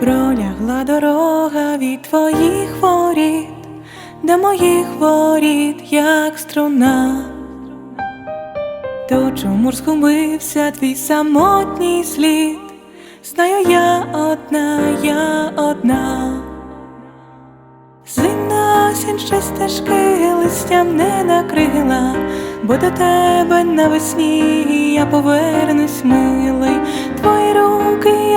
Пролягла дорога від твоїх воріт, до моїх воріт, як струна. То чому ж згубився твій самотній слід? Знаю я одна, я одна. Зимна осінь ще стежки листям не накрила, бо до тебе навесні я повернусь, милий.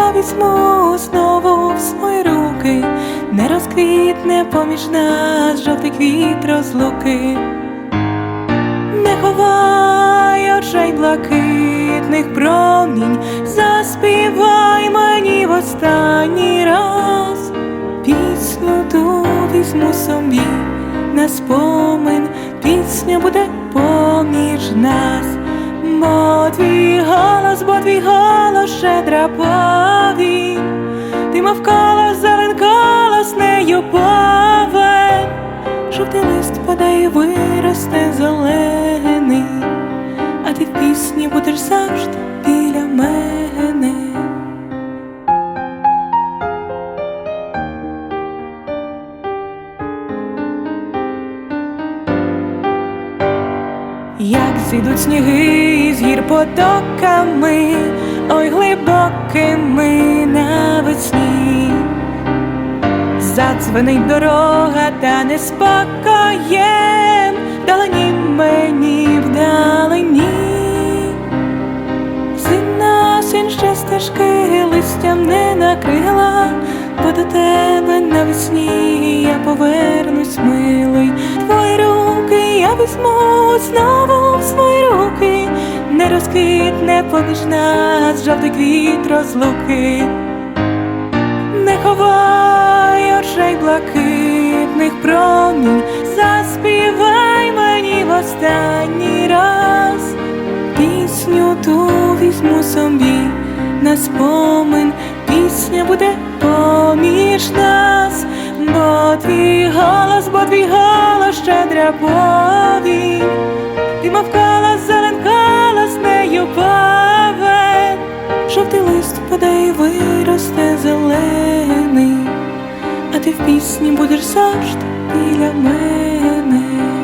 Я візьму знову в свої руки, не розквітне поміж нас жовтий квіт розлуки. Не ховай очей блакитних промінь, заспівай мені в останній раз. Пісню ту візьму собі на спомин, пісня буде поміж нас, бо твій голос, бо твій голос щедра повінь, ти мов колос, зелен колос, нею повен, жовтий лист падає, виросте зелений, а ти в пісні будеш завжди біля мене. Як зійдуть сніги з гір потоками, ой глибокими Задзвенить дорога та неспокоєм, далині мені вдалині. Зимна осінь ще стежки листям не накрила, бо до тебе навесні я повернусь, милий. Твої руки я візьму знову в свої руки, не розквітне поміж нас жовтий квіт розлуки. Не ховай очей блакитних промінь, заспівай мені в останній раз. Пісню ту візьму собі на спомин, пісня буде поміж нас, бо твій голос, бо твій голос щедра повінь, ти мов колос, зелен колос, нею повен, жовтий лист падає, виросте ти в пісні будеш завжди біля мене.